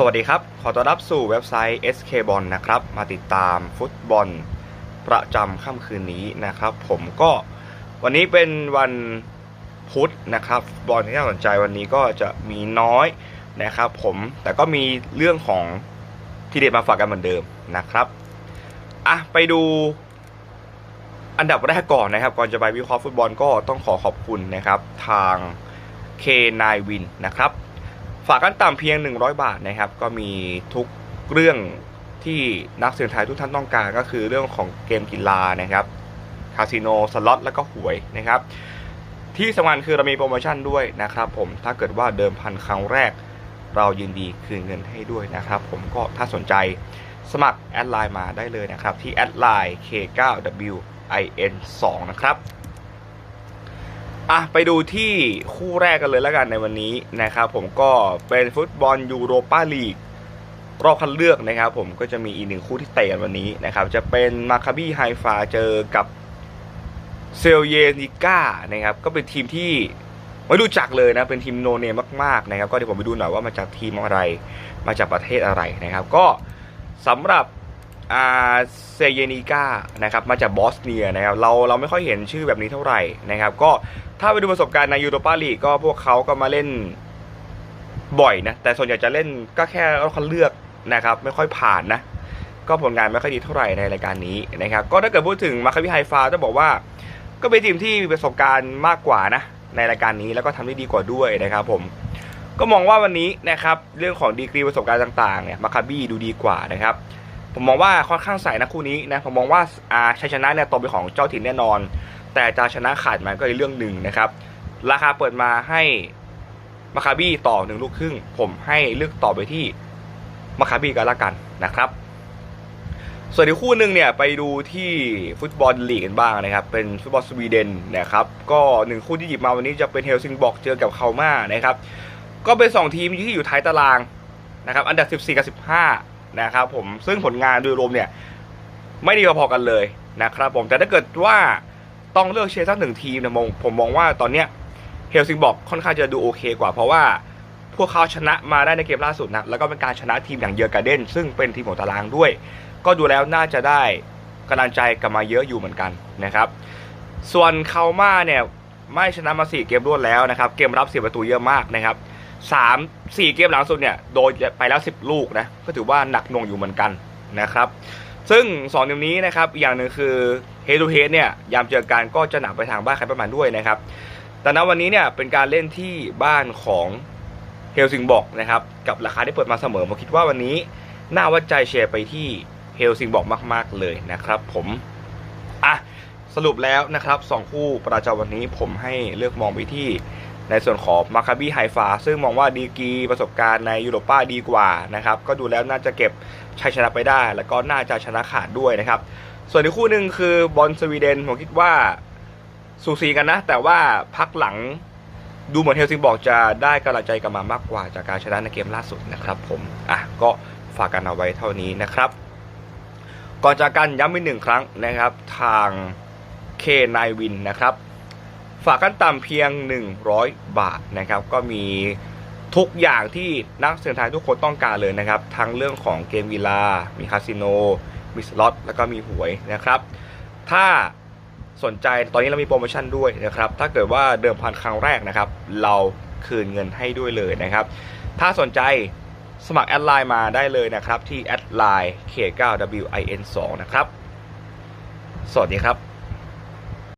สวัสดีครับ ขอต้อนรับสู่เว็บไซต์ SK b o l นะครับ มาติดตามฟุตบอลประจำค่ำคืนนี้นะครับ ผมก็วันนี้เป็นวันพุธนะครับบอลที่น่าสนใจวันนี้ก็จะมีน้อยนะครับผมแต่ก็มีเรื่องของที่เด็ดมาฝากกันเหมือนเดิมนะครับอะไปดูอันดับแรกก่อนนะครับ ก่อนจะไปวิเคราะห์ฟุตบอลก็ต้องขอขอบคุณนะครับ ทาง K9 Win นะครับ ฝากกันต่ำเพียง 100 บาทนะครับ ก็มีทุกเรื่องที่นักเสี่ยงทายทุกท่านต้องการก็คือเรื่องของเกมกีฬานะครับคาสิโนสล็อตแล้วก็หวยนะครับ ที่สำคัญคือเรามีโปรโมชั่นด้วยนะครับผมถ้าเกิดว่าเดิมพันครั้งแรก เรายินดีคืนเงินให้ด้วยนะครับ ผมก็ถ้าสนใจสมัครแอดไลน์มาได้เลยนะครับ ที่แอดไลน์ K9WIN2 นะครับ อะไปดูที่คู่แรกกันเลยแล้วกันในวันนี้นะครับผมก็เป็นฟุตบอลยูโรปาลีกรอบคัดเลือกนะครับผมก็จะมีอีกหนึ่งคู่ที่เตะกันวันนี้นะครับจะเป็นมาคาบีไฮฟาเจอกับเซลเยนิก้านะครับก็เป็นทีมที่ไม่รู้จักเลยนะเป็นทีมโนเนมมากๆนะครับก็เดี๋ยวผมไปดูหน่อยว่ามาจากทีมอะไรมาจากประเทศอะไรนะครับ ก็สำหรับ อาเซเยนิก้านะครับมาจากบอสเนียนะครับเราเราไม่ค่อยเห็นชื่อแบบนี้เท่าไหร่นะครับ ก็ถ้าไปดูประสบการณ์ในยูโรปาลีกก็พวกเขาก็มาเล่นบ่อยนะ แต่ส่วนใหญ่จะเล่นก็แค่รอบคัดเลือกนะครับ ไม่ค่อยผ่านนะ ก็ผลงานไม่ค่อยดีเท่าไหร่ในรายการนี้นะครับ ก็ถ้าเกิดพูดถึงมาคาบิไฮฟาต้องบอกว่า ก็เป็นทีมที่มีประสบการณ์มากกว่านะ ในรายการนี้แล้วก็ทำได้ดีกว่าด้วยนะครับ ผม ก็มองว่าวันนี้นะครับ เรื่องของดีกรีประสบการณ์ต่างๆเนี่ยมาคาบี้ดูดีกว่านะครับ ผมมองว่าค่อนข้างใส่นะคู่นี้นะผมมองว่าอาชัยชนะเนี่ยตกเป็นของเจ้าถิ่นแน่นอน แต่จะชนะขาดมันก็อีกเรื่องหนึ่งนะครับ ราคาเปิดมาให้มาคาบี้ต่อหนึ่งลูกครึ่ง ผมให้เลือกต่อไปที่มาคาบี้กันละกันนะครับ ส่วนอีกคู่หนึ่งเนี่ยไปดูที่ฟุตบอลลีกกันบ้างนะครับ เป็นฟุตบอลสวีเดนนะครับ ก็หนึ่งคู่ที่หยิบมาวันนี้จะเป็นเฮลซิงบอกเจอกับเคาม่านะครับ ก็เป็น 2 ทีมที่อยู่ท้ายตารางนะครับ อันดับ 14 กับ 15 นะครับผมซึ่งผลงานโดยรวมเนี่ยไม่ดีพอกันเลยนะครับผมแต่ถ้าเกิดว่าต้องเลือกเชียร์สักหนึ่งทีมเนะมองผมมองว่าตอนเนี้ยเฮลซิงบอกค่อนข้างจะดูโอเคกว่าเพราะว่าพวกเขาชนะมาได้ในเกมล่าสุดนะแล้วก็เป็นการชนะทีมอย่างเยอร์การ์เดนซึ่งเป็นทีมของตารางด้วย ก็ดูแล้วน่าจะได้กำลังใจกลับมาเยอะอยู่เหมือนกันนะครับ ส่วนเคาม่าเนี่ยไม่ชนะมา4เกมรวดแล้วนะครับ เกมรับเสียประตูเยอะมากนะครับ สามสี่เกมหลังสุดเนี่ยโดนไปแล้ว 10 ลูกนะก็ถือว่าหนักหน่วงอยู่เหมือนกันนะครับซึ่ง2เกมนี้นะครับอีกอย่างหนึ่งคือเฮดูเฮดเนี่ยยามเจอกันก็จะหนักไปทางบ้านใครประมาณด้วยนะครับแต่ณวันนี้เนี่ยเป็นการเล่นที่บ้านของเฮลซิงบอกนะครับกับราคาที่เปิดมาเสมอผมคิดว่าวันนี้น่าวัดใจเชียร์ไปที่เฮลซิงบอกมาก ๆเลยนะครับผมอะสรุปแล้วนะครับสองคู่ประจำวันนี้ผมให้เลือกมองไปที่ ในส่วนของมาคาบีไฮฟาซึ่งมองว่าดีกีประสบการณ์ในยูโรป้าดีกว่านะครับก็ดูแล้วน่าจะเก็บชัยชนะไปได้ แล้วก็น่าจะชนะขาดด้วยนะครับส่วนอีกคู่หนึ่งคือบอลสวีเดนผมคิดว่าสูสีกันนะ แต่ว่าพักหลังดูเหมือนเฮลซิงบอกจะได้กำลังใจกลับมามากกว่าจากการชนะในเกมล่าสุดนะครับผมอะก็ฝากกันเอาไว้เท่านี้นะครับก่อนจากกันย้ำอีกหนึ่งครั้งนะครับ ทางเคนายวินนะครับ ฝากกันต่ำเพียง 100 บาทนะครับ ก็มีทุกอย่างที่นักเสี่ยงทายทุกคนต้องการเลยนะครับ ทั้งเรื่องของเกมกีฬา มีคาสิโน มีสล็อต แล้วก็มีหวยนะครับ ถ้าสนใจตอนนี้เรามีโปรโมชั่นด้วยนะครับ ถ้าเกิดว่าเดิมพันครั้งแรกนะครับ เราคืนเงินให้ด้วยเลยนะครับ ถ้าสนใจสมัครแอดไลน์มาได้เลยนะครับ ที่แอดไลน์ K9WIN2 นะครับ สวัสดีครับ